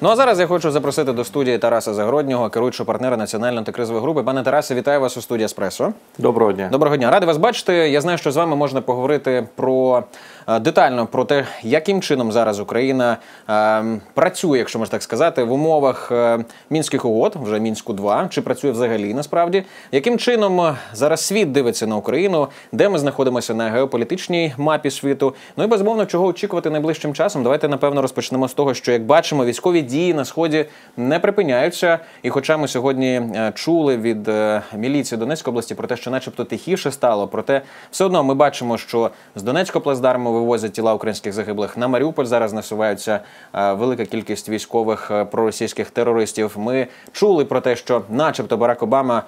Ну а зараз я хочу запросити до студії Тараса Загороднього, керуючого партнера національної антикризової групи. Пане Тарасе, вітаю вас у студії Еспресо. Доброго дня. Доброго дня, радий вас бачити. Я знаю, що з вами можна поговорити про е, детально про те, яким чином зараз Україна е, працює, якщо можна так сказати, в умовах е, мінських угод, вже мінську 2 чи працює взагалі насправді, яким чином е, зараз світ дивиться на Україну, де ми знаходимося на геополітичній мапі світу. Ну і безумовно, чого очікувати найближчим часом. Давайте напевно розпочнемо з того, що як бачимо, військові дії на сході не припиняються. І, хоча ми сьогодні е, чули від е, міліції Донецької області про те, що, начебто, тихіше стало, проте все одно ми бачимо, що з Донецького плацдарму вивозять тіла українських загиблих на Маріуполь. Зараз насувається е, велика кількість військових проросійських терористів. Ми чули про те, що, начебто, Барак Обама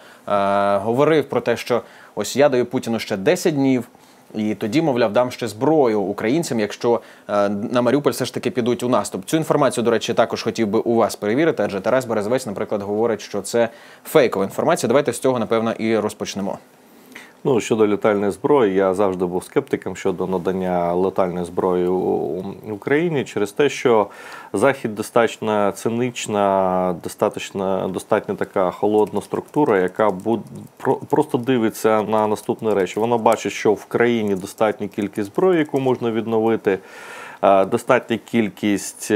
говорив про те, що ось я даю Путіну ще 10 днів. І тоді, мовляв, дам ще зброю українцям, якщо е, на Маріуполь все ж таки підуть у наступ. Цю інформацію, до речі, також хотів би у вас перевірити, адже Тарас Березовець, наприклад, говорить, що це фейкова інформація. Давайте з цього напевно і розпочнемо. Ну щодо летальної зброї, я завжди був скептиком щодо надання летальної зброї Україні через те, що захід достатньо цинична, достатньо, достатньо така холодна структура, яка буд... просто дивиться на наступні речі. Вона бачить, що в країні достатня кількість зброї, яку можна відновити. Достатня кількість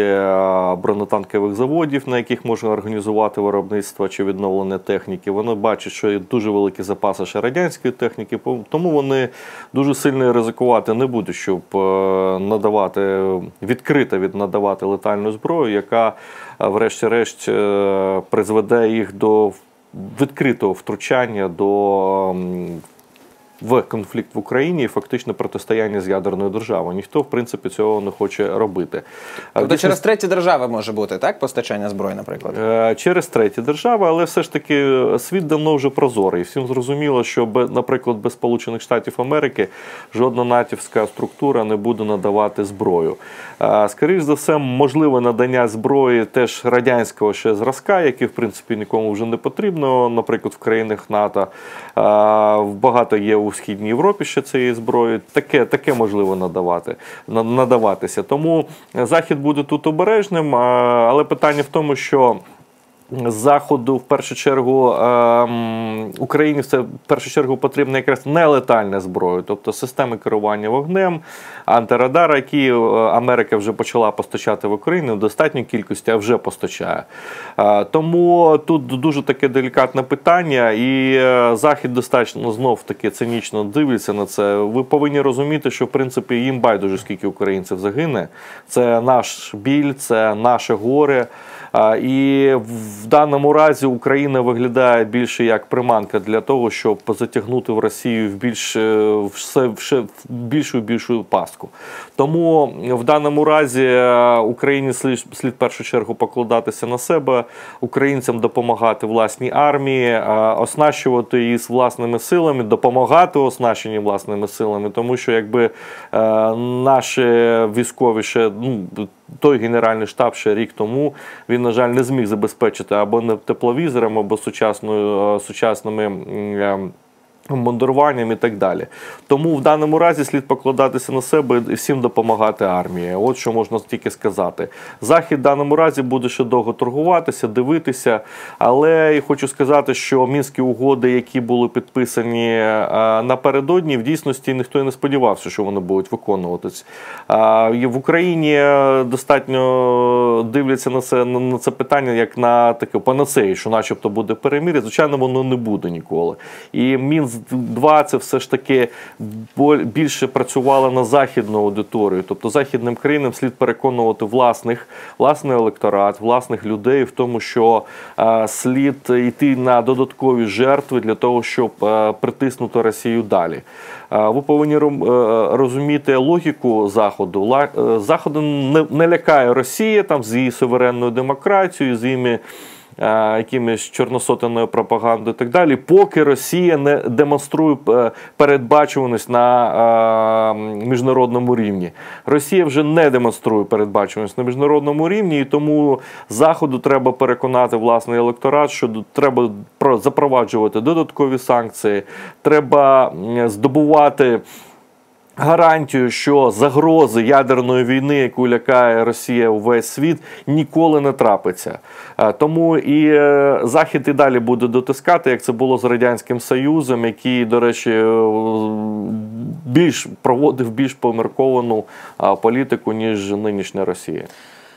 бронетанкових заводів, на яких можна організувати виробництво чи відновлення техніки. Вони бачать, що є дуже великі запаси ще радянської техніки, тому вони дуже сильно ризикувати не будуть, щоб надавати відкрито від надавати летальну зброю, яка, врешті-решт, призведе їх до відкритого втручання до в конфлікт в Україні і фактично протистояння з ядерною державою. Ніхто, в принципі, цього не хоче робити. Тобто Дійсно... через треті держави може бути так постачання зброї, наприклад, е, через треті держави, але все ж таки світ давно вже прозорий. Всім зрозуміло, що наприклад, без Сполучених Штатів Америки жодна натівська структура не буде надавати зброю. Е, Скоріше за все, можливе надання зброї теж радянського ще зразка, який в принципі нікому вже не потрібно. Наприклад, в країнах НАТО е, багато є у Східній Європі ще цієї зброї. Таке таке можливо надавати, надаватися. Тому Захід буде тут обережним, але питання в тому, що заходу в першу чергу ем, Україні все в першу чергу потрібна якраз нелетальна зброя, тобто системи керування вогнем, антирадара, які е, Америка вже почала постачати в Україну в достатній кількості, а вже постачає. Е, тому тут дуже таке делікатне питання, і е, захід достатньо знов таки цинічно дивиться на це. Ви повинні розуміти, що в принципі їм байдуже скільки українців загине. Це наш біль, це наше горе. І в даному разі Україна виглядає більше як приманка для того, щоб затягнути в Росію в більш е, все в більшу більшу пастку. Тому в даному разі е, Україні слід, слід в першу чергу покладатися на себе, українцям допомагати власній армії, е, оснащувати її з власними силами, допомагати оснащенні власними силами, тому що якби наші військові ще ну той генеральний штаб ще рік тому він, на жаль, не зміг забезпечити або не тепловізором, або сучасною сучасними. Ем, і так далі. Тому в даному разі слід покладатися на себе і всім допомагати армії. От що можна тільки сказати. Захід в даному разі буде ще довго торгуватися, дивитися. Але я хочу сказати, що мінські угоди, які були підписані е, напередодні, в дійсності ніхто і не сподівався, що вони будуть виконуватись. В Україні достатньо дивляться на це на це питання як на таке панацеї, що, начебто, буде перемір'я. Звичайно, воно не буде ніколи. І Мінськ 2 це все ж таки більше працювало на західну аудиторію. Тобто західним країнам слід переконувати власних, власний електорат, власних людей в тому, що е, слід йти на додаткові жертви для того, щоб е, притиснути Росію далі. Е, ви повинні розуміти логіку Заходу. Заходу не лякає Росія там з її суверенною демократією, з її Е, якимись чорносотеною пропагандою і так далі, поки Росія не демонструє е, передбачуваність на е, міжнародному рівні. Росія вже не демонструє передбачуваність на міжнародному рівні, і тому Заходу треба переконати власний електорат, що треба запроваджувати додаткові санкції, треба здобувати. Гарантію, що загрози ядерної війни, яку лякає Росія увесь світ, ніколи не трапиться. Е, Тому і е, Захід і далі буде дотискати, як це було з Радянським Союзом, який, до речі, е, більш проводив більш помірковану політику, ніж нинішня Росія.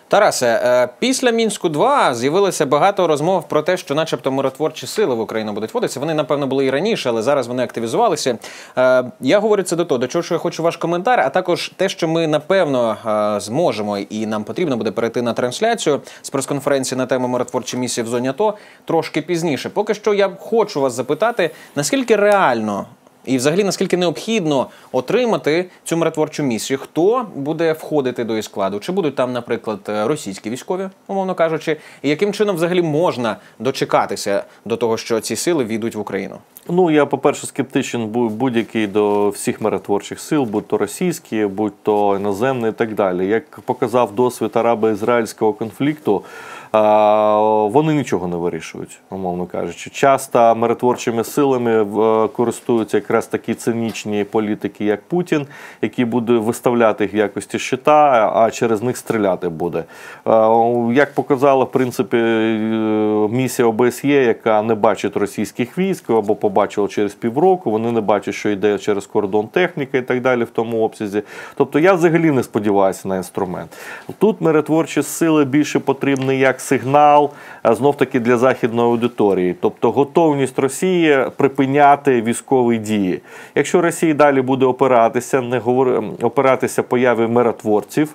Тарасе, е, після мінську 2 з'явилося багато розмов про те, що, начебто, миротворчі сили в Україну будуть вводитися. Вони, напевно, були і раніше, але зараз вони активізувалися. Е, Я говорю це до того, до чого що я хочу ваш коментар, а також те, що ми напевно е, зможемо і нам потрібно буде перейти на трансляцію з прес-конференції на тему миротворчі місії в зоні АТО трошки пізніше. Поки що я хочу вас запитати, наскільки реально і взагалі наскільки необхідно отримати цю миротворчу місію? Хто буде входити до її складу? Чи будуть там, наприклад, е, російські військові, умовно кажучи, і яким чином взагалі можна дочекатися до того, що ці сили війдуть в Україну? Ну, я, по-перше, скептичен бу- будь-який до всіх миротворчих сил, будь то російські, будь то іноземні і так далі. Як показав досвід араби-ізраїльського конфлікту, а, вони нічого не вирішують, умовно кажучи. Часто миротворчими силами користуються якраз такі цинічні політики, як Путін, які буде виставляти їх в якості щита, а через них стріляти буде. Як показала, в принципі, е, місія ОБСЄ, яка не бачить російських військ або побачила через півроку, вони не бачать, що йде через кордон техніка і так далі в тому обсязі. Тобто я взагалі не сподіваюся на інструмент. Тут миротворчі сили більше потрібні як сигнал, знов таки для західної аудиторії, тобто готовність Росії припиняти військові дії. Якщо Росія далі буде опиратися, не говори опиратися появі миротворців,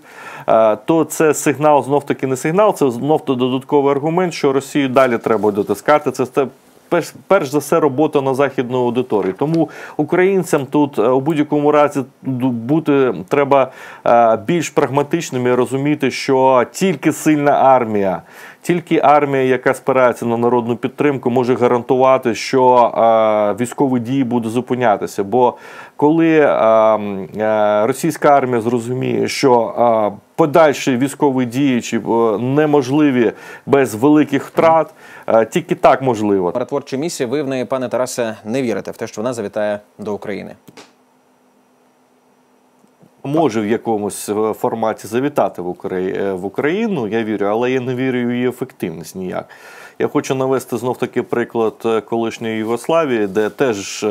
е, то це сигнал знов таки не сигнал, це знов то додатковий аргумент, що Росію далі треба дотискати. Це перш, перш за все робота на західну аудиторію. Тому українцям тут е, у будь-якому разі бути треба е, більш прагматичними і розуміти, що тільки сильна армія. Тільки армія, яка спирається на народну підтримку, може гарантувати, що е, військові дії будуть зупинятися. Бо коли е, е, російська армія зрозуміє, що е, подальші військові дії чи, е, неможливі без великих втрат, е, тільки так можливо. Миротворча місія, ви в неї, пане Тарасе, не вірите в те, що вона завітає до України. Може в якомусь е, форматі завітати е, в Україну, я вірю, але я не вірю в її ефективність ніяк. Я хочу навести знов таки приклад е, колишньої Югославії, де теж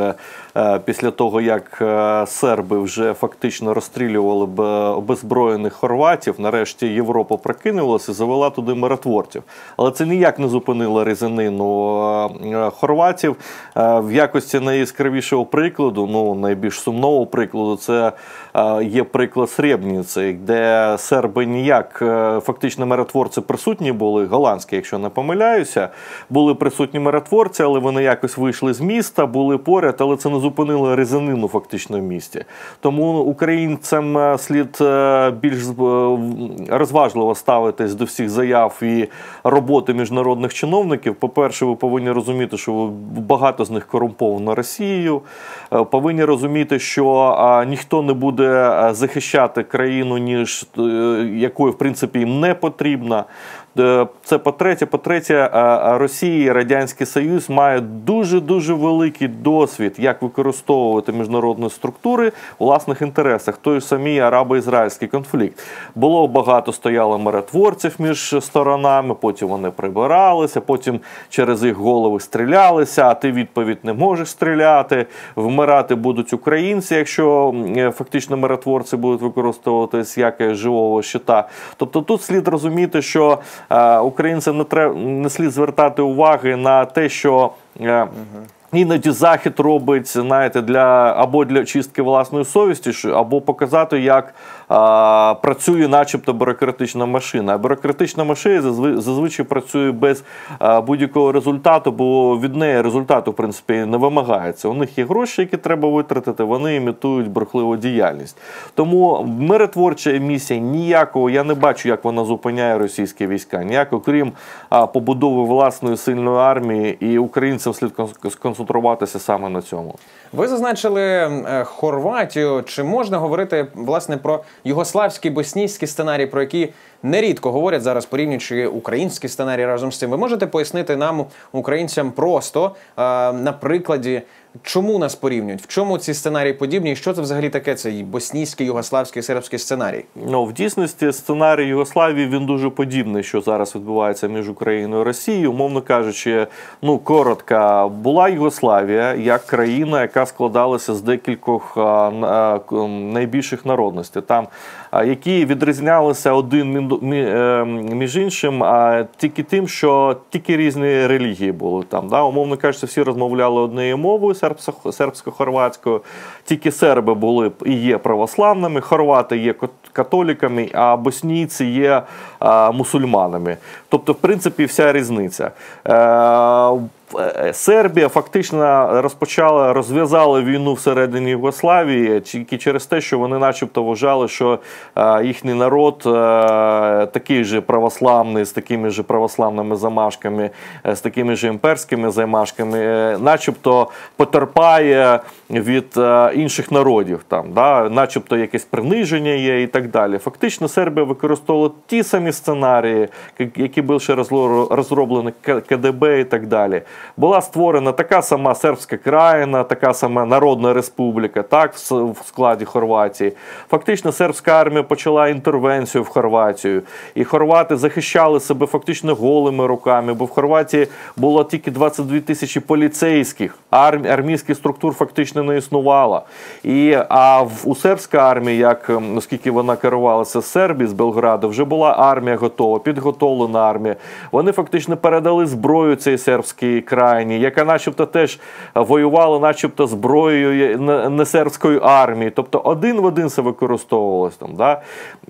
після того, як серби вже фактично розстрілювали б обезброєних хорватів, нарешті Європа прокинулася і завела туди миротворців. Але це ніяк не зупинило різанину хорватів. В якості найяскравішого прикладу, ну найбільш сумного прикладу, це е, є приклад Сребніці, де серби ніяк е, фактично миротворці присутні були, голландські, якщо не помиляюся, були присутні миротворці, але вони якось вийшли з міста, були поряд, але це не зупинило різанину фактично в місті. Тому українцям е, слід е, більш розважливо ставитись до всіх заяв і роботи міжнародних чиновників. По-перше, ви повинні розуміти, що багато з них корумповано Росією. Повинні розуміти, що ніхто не буде захищати країну, ніж якої якою в принципі їм не потрібна. Е, Це по-третє. По-третє, е, е, Росія і Радянський Союз мають дуже дуже великий досвід, як використовувати міжнародні структури у власних інтересах. Той ж самий арабо-ізраїльський конфлікт. Було багато стояло миротворців між сторонами, потім вони прибиралися, потім через їх голови стрілялися. А ти відповідь не можеш стріляти. Вмирати будуть українці, якщо фактично миротворці будуть використовуватись як живого щита. Тобто тут слід розуміти, що українцям не треба не слід звертати уваги на те, що. е, Іноді захід робить, знаєте, для або для чистки власної совісті, або показати, як працює, начебто, бюрократична машина. Бюрократична машина зазви- зазвичай працює без будь-якого результату, бо від неї результату, в принципі, не вимагається. У них є гроші, які треба витратити, вони імітують брехливу діяльність. Тому миротворча місія ніякого, я не бачу, як вона зупиняє російські війська. Ніякого, крім побудови власної сильної армії, і українцям слід кон- сконцентруватися саме на цьому. Ви зазначили е, Хорватію. Чи можна говорити власне про югославський боснійський сценарій, про які нерідко говорять зараз, порівнюючи український сценарій разом з цим? Ви можете пояснити нам, українцям, просто е, на прикладі Чому нас порівнюють? В чому ці сценарії подібні? І що це взагалі таке? Цей боснійський, югославський, сербський сценарій? Ну, в дійсності сценарій Югославії він дуже подібний, що зараз відбувається між Україною і Росією. Умовно кажучи, ну коротко, була Югославія як країна, яка складалася з декількох найбільших народностей, там які відрізнялися один е, між іншим, а тільки тим, що тільки різні релігії були там. Да? Умовно кажучи, всі розмовляли однією мовою сербсько-хорватською. Тільки серби були і є православними, хорвати є кат- католіками, а боснійці є мусульманами. Тобто, в принципі, вся різниця. Е, е, Сербія фактично розпочала розв'язала війну всередині Югославії тільки через те, що вони, начебто, вважали, що е, їхній народ такий же православний, з такими ж православними замашками, з такими ж імперськими замашками, начебто потерпає від е, інших народів, там, да, начебто якесь приниження є і так далі. Фактично, Сербія використовувала ті самі сценарії, які були ще розроблені КДБ і так далі. Була створена така сама сербська країна, така сама Народна Республіка, так, в складі Хорватії. Фактично, сербська армія почала інтервенцію в Хорватію, і хорвати захищали себе фактично голими руками, бо в Хорватії було тільки 22 тисячі поліцейських, армійських структур фактично не існувало. І, а в, у сербській армії, як ем, оскільки вона керувалася з Сербії, з Белграда, вже була армія готова, підготовлена армія. Вони фактично передали зброю цій сербській країні, яка, начебто, теж воювала, начебто, зброєю не- сербської армії. Тобто один в один це використовувалось там. Да?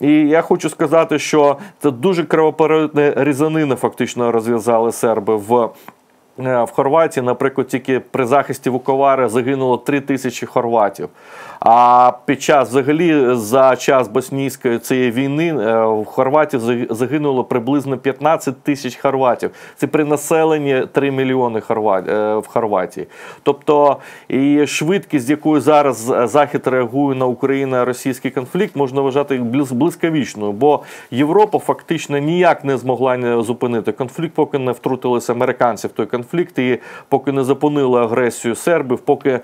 І я хочу сказати, що це дуже кровопролитна різанина фактично розв'язали серби в. Е, В Хорватії, наприклад, тільки при захисті Вуковари загинуло 3 тисячі хорватів. А під час взагалі за час боснійської цієї війни е, в Хорватії заг- загинуло приблизно 15 тисяч хорватів. Це при населенні 3 мільйони хорва- е, в Хорватії. Тобто і швидкість, якою зараз е, Захід реагує на Україно-російський конфлікт, можна вважати блискавічною, бо Європа фактично ніяк не змогла не зупинити конфлікт, поки не втрутилися американці в той конфлікт, і поки не зупинили агресію сербів, поки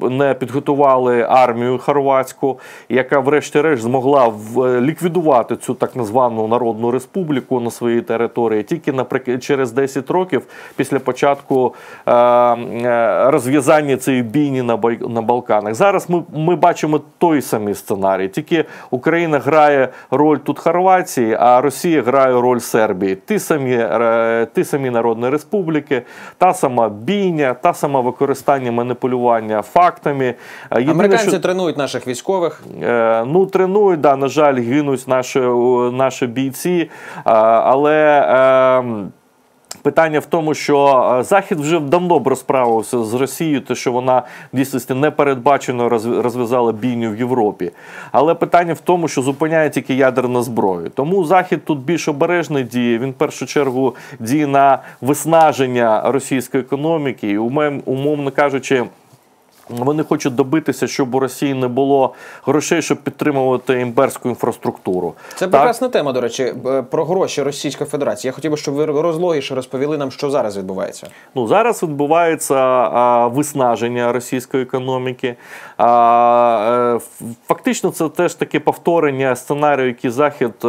не підготували армію хорватську, яка, врешті-решт, змогла в- ліквідувати цю так названу народну республіку на своїй території тільки наприк... через 10 років після початку е, е, розв'язання цієї бійні на, Бай... на Балканах. Зараз ми, ми бачимо той самий сценарій, тільки Україна грає роль тут Хорватії, а Росія грає роль Сербії. Ті самі, е, ті самі народні республіки, та сама бійня, та сама використання маніпулювання фактами. Е, єдине, Американці тренують наших військових. Е, Ну, тренують, да, на жаль, гинуть наші, наші бійці. А, Але. ем, Питання в тому, що е, Захід вже давно б розправився з Росією, те, що вона в дійсності непередбачено розв'язала бійню в Європі. Але питання в тому, що зупиняє тільки ядерну зброю. Тому Захід тут більш обережно діє. Він в першу чергу діє на виснаження російської економіки, і умовно кажучи. Вони хочуть добитися, щоб у Росії не було грошей, щоб підтримувати імперську інфраструктуру. Це Так? прекрасна тема, до речі, про гроші Російської Федерації. Я хотів би, щоб ви розлогіше розповіли нам, що зараз відбувається. Ну зараз відбувається а, виснаження російської економіки. Е, фактично, це теж таке повторення сценарію, який Захід е,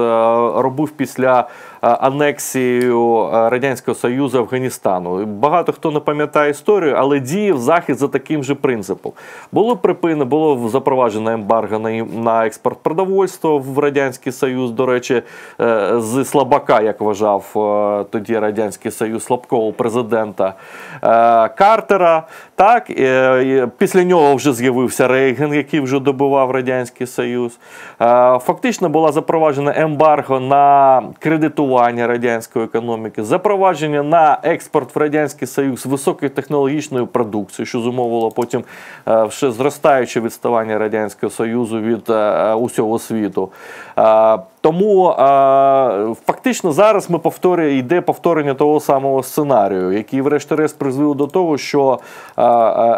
робив після е, анексії Радянського Союзу Афганістану. Багато хто не пам'ятає історію, але діяв Захід за таким же принципом. Було припинено, було запроваджено ембарго на, експорт продовольства в Радянський Союз, до речі, з слабака, як вважав тоді Радянський Союз слабкого президента Картера. Так, після нього вже з'явився Рейген, який вже добивав Радянський Союз. Фактично була запроваджена ембарго на кредитування радянської економіки, запровадження на експорт в Радянський Союз високотехнологічної продукції, що зумовило потім ще зростаюче відставання Радянського Союзу від усього світу. Е, Тому фактично зараз ми повторює, йде повторення того самого сценарію, який, врешті-решт, призвів до того, що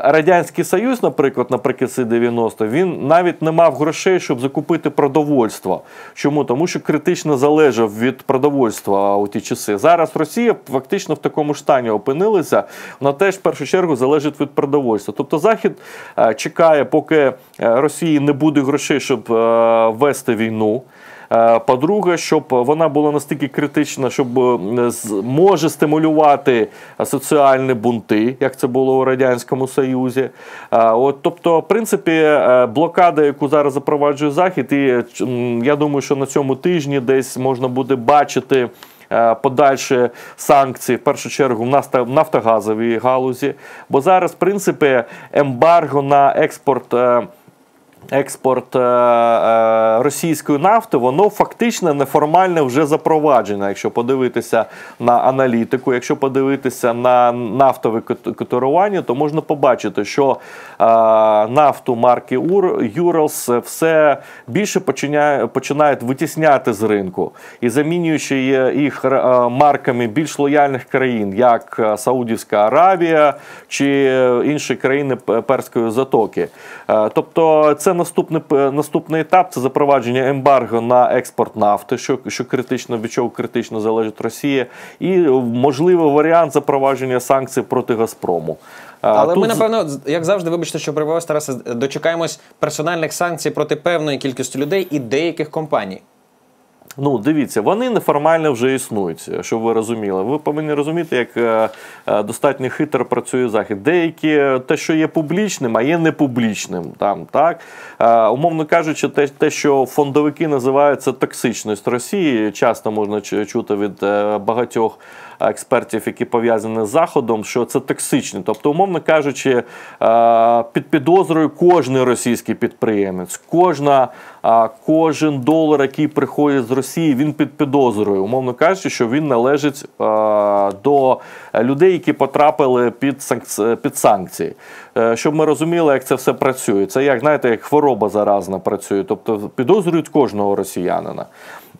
Радянський Союз, наприклад, наприкінці 90 він навіть не мав грошей, щоб закупити продовольство. Чому? Тому що критично залежав від продовольства у ті часи. Зараз Росія фактично в такому ж стані опинилася. Вона теж в першу чергу залежить від продовольства. Тобто Захід чекає, поки е, Росії не буде грошей, щоб а, вести війну. Е, По-друге, щоб вона була настільки критична, щоб е, може стимулювати соціальні бунти, як це було у радянському Союзі. Е, От, тобто, в принципі, блокада, яку зараз запроваджує Захід, і я думаю, що на цьому тижні десь можна буде бачити. Подальші санкції, в першу чергу, в нафтогазовій галузі. Бо зараз, в принципі, ембарго на експорт експорт е, е, російської нафти, воно фактично неформально вже запроваджено. Якщо подивитися на аналітику, якщо подивитися на нафтове кот- котирування, то можна побачити, що е, нафту марки Юралс все більше починає, починають витісняти з ринку і замінюючи їх марками більш лояльних країн, як Саудівська Аравія чи інші країни Перської затоки. Тобто, це наступний наступний етап це запровадження ембарго на експорт нафти, що, що критично від чого критично залежить Росія, і можливий варіант запровадження санкцій проти Газпрому. Але тут ми, напевно, як завжди, вибачте, що перебуваю Тарасе, дочекаємось персональних санкцій проти певної кількості людей і деяких компаній. Ну, дивіться, вони неформально вже існують, щоб ви розуміли. Ви повинні розуміти, як е, е, достатньо хитро працює захід. Деякі е, те, що є публічним, а є непублічним. Там так умовно кажучи, те, те, що фондовики називають це токсичність Росії, часто можна чути від багатьох. Експертів, які пов'язані з заходом, що це токсично. Тобто, умовно кажучи, під підозрою кожний російський підприємець, кожна, кожен долар, який приходить з Росії, він під підозрою. Умовно кажучи, що він належить до людей, які потрапили під під санкції. Е, Щоб ми розуміли, як це все працює. Це як знаєте, як хвороба заразна працює. Тобто підозрюють кожного росіянина.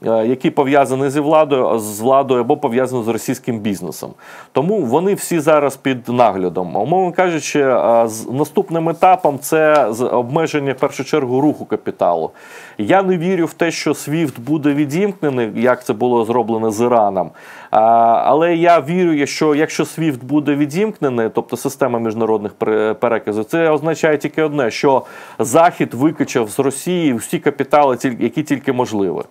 е, Які пов'язані зі владою з владою або пов'язані з російським бізнесом, тому вони всі зараз під наглядом. Умовно кажучи, е, з наступним етапом це обмеження в першу чергу руху капіталу. Я не вірю в те, що SWIFT буде відімкнений, як це було зроблено з Іраном. Але я вірю, що якщо SWIFT буде відімкнений, тобто система міжнародних пере- переказів, це означає тільки одне, що Захід викачав з Росії всі капітали, які тільки можливі.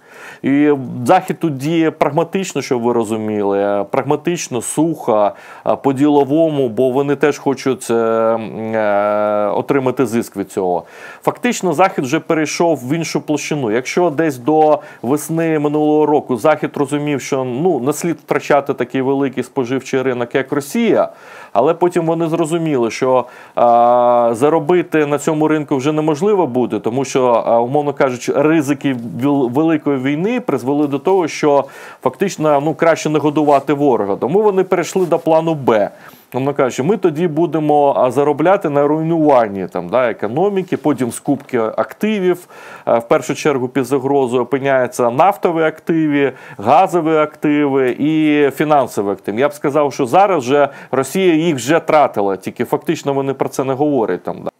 І Захід тут діє прагматично, щоб ви розуміли, е, прагматично, сухо, е, по-діловому, бо вони теж хочуть е, отримати зиск від цього. Фактично, Захід вже перейшов в іншу площину. Якщо десь до весни минулого року Захід розумів, що ну не слід втрачати такий великий споживчий ринок, як Росія, але потім вони зрозуміли, що а, заробити на цьому ринку вже неможливо буде, тому що, умовно кажучи, ризики вел- великої війни призвели до того, що фактично ну краще не годувати ворога. Тому вони перейшли до плану Б. Умовно кажучи, ми тоді будемо заробляти на руйнуванні там, да, економіки, потім скупки активів. Е, В першу чергу під загрозою опиняються нафтові активи, газові активи і фінансові активи. Я б сказав, що зараз вже Росія їх вже тратила, тільки фактично вони про це не говорять там. Да.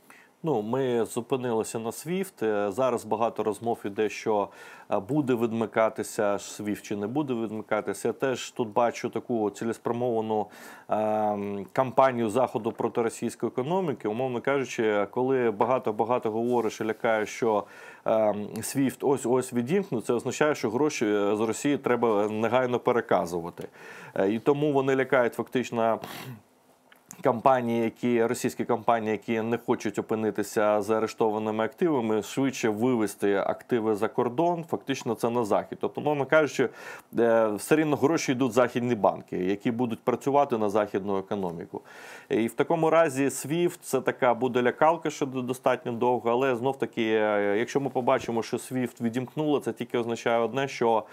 Ну, ми зупинилися на SWIFT. Е, Зараз багато розмов іде, що е, буде відмикатися SWIFT чи не буде відмикатися. Я теж тут бачу таку цілеспрямовану ем, кампанію заходу проти російської економіки. Умовно кажучи, коли багато-багато говориш і лякаєш, що SWIFT ось ось відімкнуть, це означає, що гроші е, з Росії треба негайно переказувати. Е, І тому вони лякають фактично компанії, які російські компанії, які не хочуть опинитися заарештованими активами, швидше вивести активи за кордон, фактично це на захід. Тобто, мовно кажучи, е, все рівно гроші йдуть західні банки, які будуть працювати на західну економіку. І в такому разі SWIFT – це така буде лякалка, що достатньо довго, але знов таки, е, якщо ми побачимо, що SWIFT відімкнуло, це тільки означає одне, що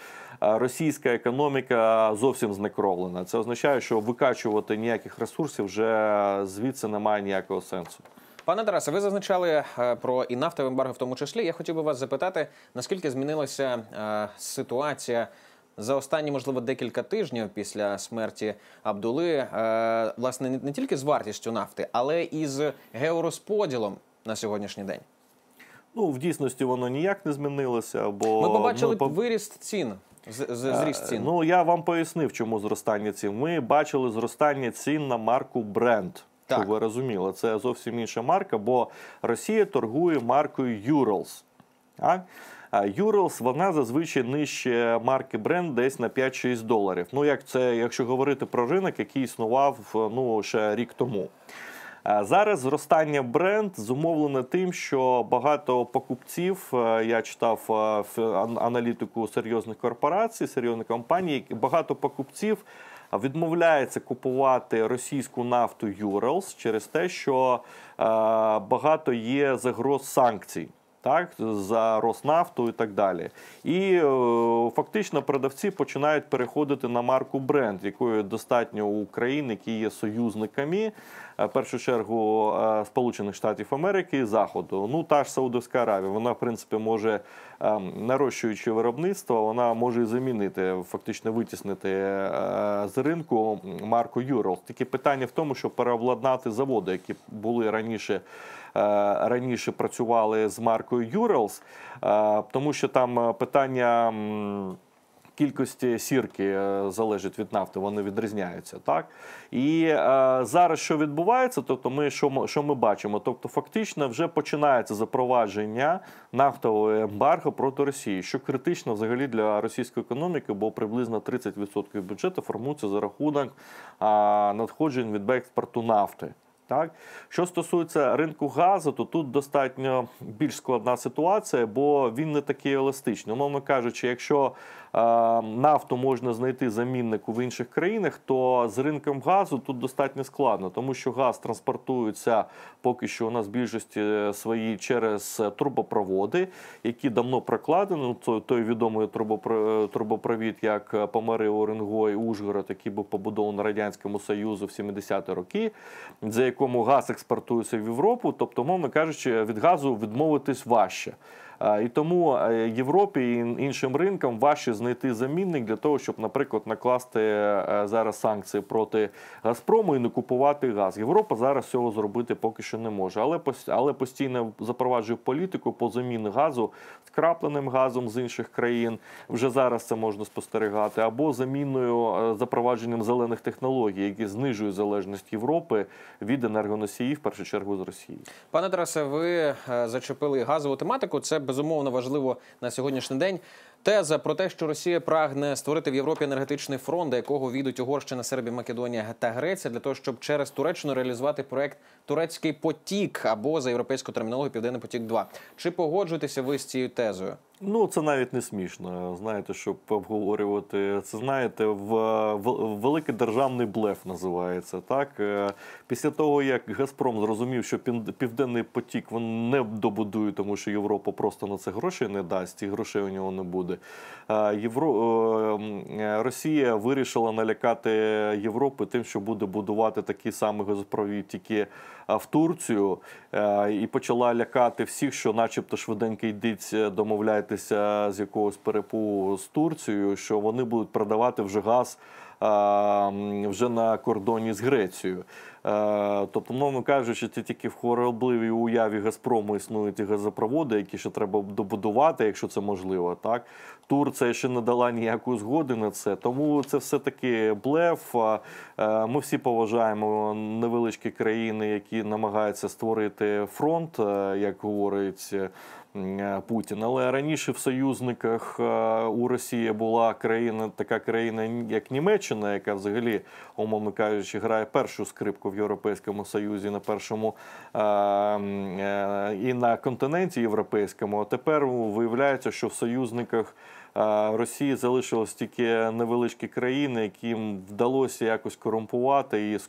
е, російська економіка зовсім знекровлена. Це означає, що викачувати ніяких ресурсів вже звідси немає ніякого сенсу. Пане Тарасе, ви зазначали е, про і нафтове ембарго в тому числі. Я хотів би вас запитати, наскільки змінилася е, ситуація за останні, можливо, декілька тижнів після смерті Абдули, е, власне, не, тільки з вартістю нафти, але і з георозподілом на сьогоднішній день. Ну, в дійсності воно ніяк не змінилося, бо Ми побачили ну, по- виріст цін, зріст цін. Ну я вам пояснив, чому зростання цін. Ми бачили зростання цін на марку Brent. Так. Щоб ви розуміли, це зовсім інша марка, бо Росія торгує маркою Urals. Так? Вона зазвичай нижче марки Brent десь на 5-6 доларів. Ну, як це, якщо говорити про ринок, який існував ну, ще рік тому. А Зараз зростання бренд зумовлене тим, що багато покупців, е, я читав е, аналітику серйозних корпорацій, серйозних компаній, багато покупців відмовляється купувати російську нафту Urals через те, що е, багато є загроз санкцій. Так, за Роснафту і так далі. І е, фактично продавці починають переходити на марку бренд, якої достатньо у країн, які є союзниками, е, в першу чергу е, Сполучених Штатів Америки і Заходу. Ну, та ж Саудовська Аравія, вона, в принципі, може, е, нарощуючи виробництво, вона може замінити, фактично витіснити е, з ринку марку Urals. Тільки питання в тому, щоб переобладнати заводи, які були раніше е, раніше працювали з маркою е, тому що там е, питання. Кількості сірки е, залежить від нафти, вони відрізняються, так і е, зараз що відбувається, тобто ми що, ми- що ми бачимо? Тобто, фактично, вже починається запровадження нафтового ембарго проти Росії, що критично взагалі для російської економіки, бо приблизно 30% бюджету формується за рахунок надходжень від експорту нафти. Так, що стосується ринку газу, то тут достатньо більш складна ситуація, бо він не такий еластичний. Умовно кажучи, якщо нафту можна знайти замінник в інших країнах, то з ринком газу тут достатньо складно, тому що газ транспортується поки що у нас в більшості свої через трубопроводи, які давно прокладені. Ну, той- той відомий трубопровід, як Помари, Оренгой, Ужгород, який був побудований Радянському Союзу в 70-ті роки, за якому газ експортується в Європу. Тобто, мовно кажучи, від газу відмовитись важче. А, І тому е, Європі і іншим ринкам важче знайти замінник для того, щоб, наприклад, накласти е, зараз санкції проти Газпрому і не купувати газ. Європа зараз цього зробити поки що не може, але але постійно запроваджує політику по заміні газу скрапленим газом з інших країн. Вже зараз це можна спостерігати, або заміною е, запровадженням зелених технологій, які знижують залежність Європи від енергоносіїв, в першу чергу з Росії. Пане Тарасе, ви е, зачепили газову тематику. Це безумовно важливо на сьогоднішній день. Теза про те, що Росія прагне створити в Європі енергетичний фронт, до якого війдуть Угорщина, Сербія, Македонія та Греція, для того, щоб через Туреччину реалізувати проект Турецький потік або за європейську термінологію Південний потік 2 Чи погоджуєтеся ви з цією тезою? Ну, це навіть не смішно. Знаєте, щоб обговорювати. Це знаєте, в, в великий державний блеф називається. Так Е, після того, як Газпром зрозумів, що південний потік він не добудує, тому що Європа просто на це грошей не дасть, і грошей у нього не буде. Е, Євро... е, Росія вирішила налякати Європу тим, що буде будувати такий самий газопровід, тільки в Турцію, е, і почала лякати всіх, що, начебто, швиденько йдіть, е, домовляйтеся з якогось перепу з Турцією, що вони будуть продавати вже газ. Вже на кордоні з Грецією. Е, Тобто, мовно кажучи, це тільки в хворобливій уяві Газпрому існують ті газопроводи, які ще треба добудувати, якщо це можливо. Так Турція ще не дала ніякої згоди на це. Тому це все таки блеф. Е, Ми всі поважаємо невеличкі країни, які намагаються створити фронт, е, як говорить. Е, Путін, але раніше в союзниках е, у Росії була країна, така країна, як Німеччина, яка взагалі, умовно кажучи, грає першу скрипку в Європейському Союзі на першому е, і на континенті європейському. А тепер виявляється, що в союзниках Росії залишилось тільки невеличкі країни, яким вдалося якось корумпувати і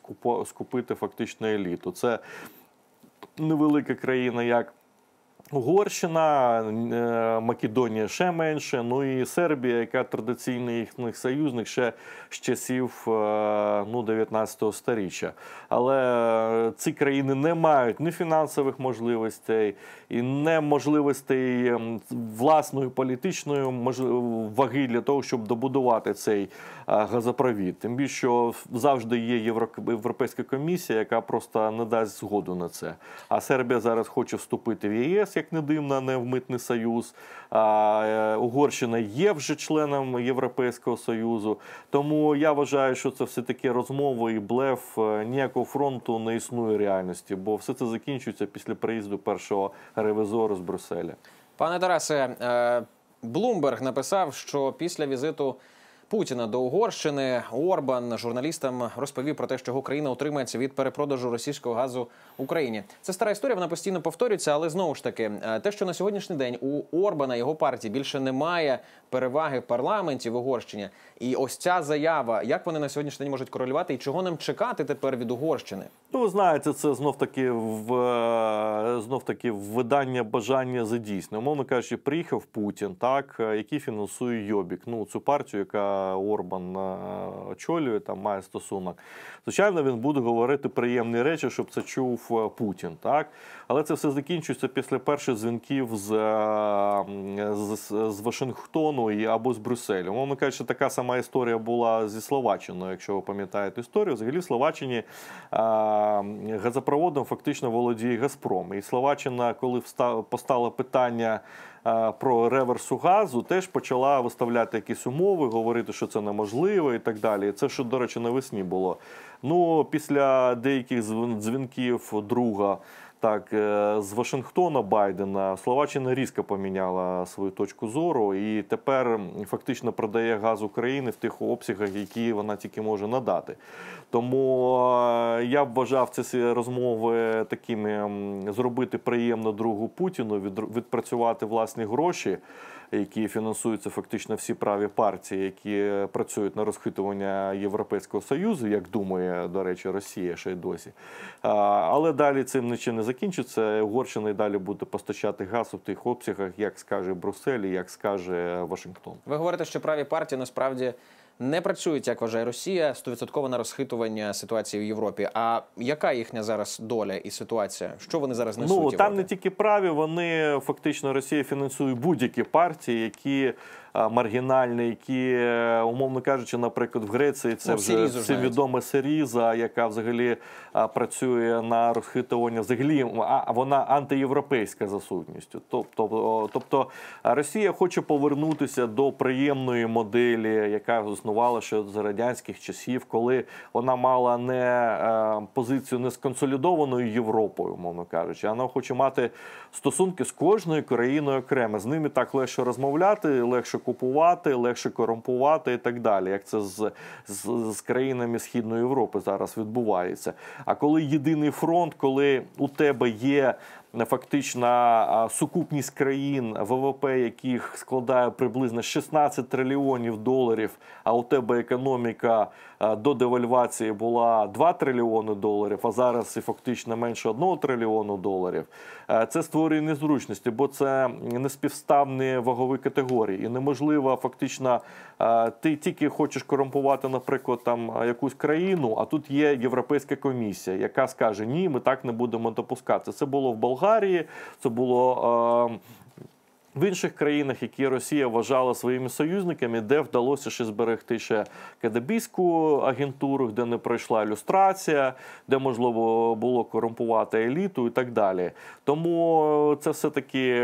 скупити фактично еліту. Це невелика країна, як Угорщина, е, Македонія ще менше, ну і Сербія, яка традиційний їхній союзник ще з часів е, ну, 19 сторіччя. Але е, ці країни не мають ні фінансових можливостей, і не можливостей ем, власної політичної ваги для того, щоб добудувати цей газопровід. Тим більше що завжди є Євро- Європейська комісія, яка просто не дасть згоду на це. А Сербія зараз хоче вступити в ЄС, як не дивно, не в митний союз. А е, Угорщина є вже членом Європейського Союзу. Тому я вважаю, що це все таки розмови і блеф. Е, Ніякого фронту не існує реальності, бо все це закінчується після приїзду першого ревізору з Брюсселя. Пане Тарасе, е, Блумберг написав, що після візиту Путіна до Угорщини Орбан журналістам розповів про те, що його країна утримається від перепродажу російського газу Україні. Це стара історія, вона постійно повторюється, але знову ж таки, е, те, що на сьогоднішній день у Орбана його партії більше немає переваги парламенті в Угорщині, і ось ця заява, як вони на сьогоднішній день можуть корелювати, і чого нам чекати тепер від Угорщини? Ну, знаєте, це знов таки в е, знов таки видання бажання за дійсне. Умовно кажучи, приїхав Путін, так е, який фінансує Йобік. Ну цю партію, яка Орбан е, очолює, там має стосунок. Звичайно, він буде говорити приємні речі, щоб це чув е, Путін. Так, але це все закінчується після перших дзвінків з, е, з, з Вашингтону і або з Брюсселю. Умовно кажучи, така сама історія була зі Словаччиною, якщо ви пам'ятаєте історію. Взагалі в Словаччині газопроводом фактично володіє Газпром. І Словаччина, коли постало питання про реверсу газу, теж почала виставляти якісь умови, говорити, що це неможливо і так далі. Це що, до речі, навесні було. Ну, після деяких дзвінків друга. Так, е, з Вашингтона Байдена Словаччина різко поміняла свою точку зору і тепер фактично продає газ України в тих обсягах, які вона тільки може надати. Тому е, я б вважав ці розмови такими зробити приємно другу Путіну, відпрацювати власні гроші, які фінансуються фактично всі праві партії, які працюють на розхитування Європейського Союзу, як думає, до речі, Росія ще й досі. Але далі цим нічим не закінчиться. Угорщина і далі буде постачати газ у тих обсягах, як скаже Брюссель, як скаже Вашингтон. Ви говорите, що праві партії насправді не працюють, як вважає Росія, стовідсотково на розхитування ситуації в Європі. А яка їхня зараз доля і ситуація? Що вони зараз несуть? Ну там Європі? не тільки праві, вони фактично Росія фінансує будь-які партії, які маргінальні, які, е, умовно кажучи, наприклад, в Греції це Ну, вже всім відома Сиріза, яка взагалі працює на розхитування. Взагалі, а вона антиєвропейська за сутністю. Тобто, тобто Росія хоче повернутися до приємної моделі, яка існувала ще з радянських часів, коли вона мала не е, позицію не з консолідованою Європою, умовно кажучи, а вона хоче мати стосунки з кожною країною окремо. З ними так легше розмовляти, легше купувати, легше корумпувати і так далі. Як це з, з, з країнами Східної Європи зараз відбувається. А коли єдиний фронт, коли у тебе є фактична сукупність країн, ВВП яких складає приблизно 16 трильйонів доларів, а у тебе економіка до девальвації була 2 трильйони доларів, а зараз і фактично менше 1 трильйону доларів. Е, Це створює незручності, бо це неспівставні вагові категорії. І неможливо фактично, е, ти тільки хочеш корумпувати, наприклад, там е, якусь країну, а тут є Європейська комісія, яка скаже: ні, ми так не будемо допускати. Це було в Болгарії, це було. е, в інших країнах, які Росія вважала своїми союзниками, де вдалося ще зберегти ще кадебійську агентуру, де не пройшла ілюстрація, де можливо було корумпувати еліту і так далі. Тому це все таки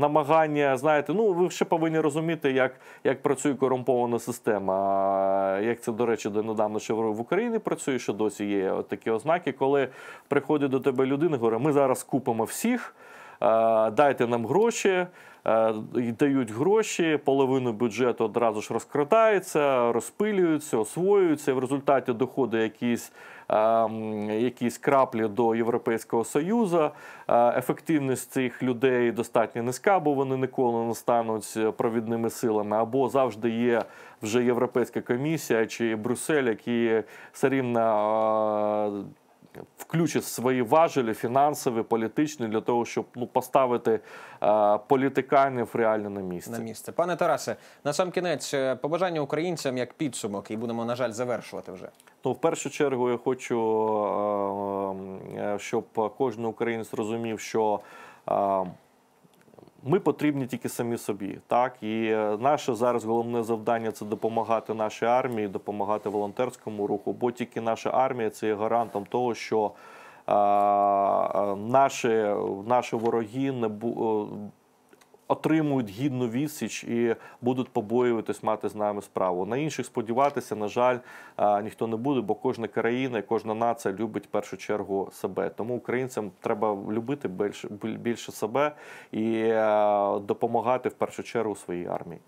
намагання, знаєте, ну ви ще повинні розуміти, як, як працює корумпована система. Як це, до речі, донедавна ще в Україні працює, що досі є такі ознаки, коли приходить до тебе людина, говорить, ми зараз купимо всіх. Е, Дайте нам гроші, е, дають гроші, половину бюджету одразу ж розкрадається, розпилюються, освоюються. В результаті доходить якісь, е, якісь краплі до Європейського Союзу. Е, Ефективність цих людей достатньо низька, бо вони ніколи не стануть провідними силами, або завжди є вже Європейська комісія чи Брюссель, які все рівно. Е, включить свої важелі фінансові, політичні для того, щоб ну поставити е, політиканів реально на місце. на місце. Пане Тарасе, на сам кінець е, побажання українцям як підсумок, і будемо, на жаль, завершувати вже. Ну, в першу чергу, я хочу, е, е, щоб кожен українець розумів, що е, ми потрібні тільки самі собі. Так? І е, наше зараз головне завдання це допомагати нашій армії, допомагати волонтерському руху, бо тільки наша армія це є гарантом того, що наші, наші вороги не отримують гідну відсіч і будуть побоюватись мати з нами справу. На інших сподіватися, на жаль, ніхто не буде, бо кожна країна і кожна нація любить в першу чергу себе. Тому українцям треба любити більше, більше себе і допомагати в першу чергу своїй армії.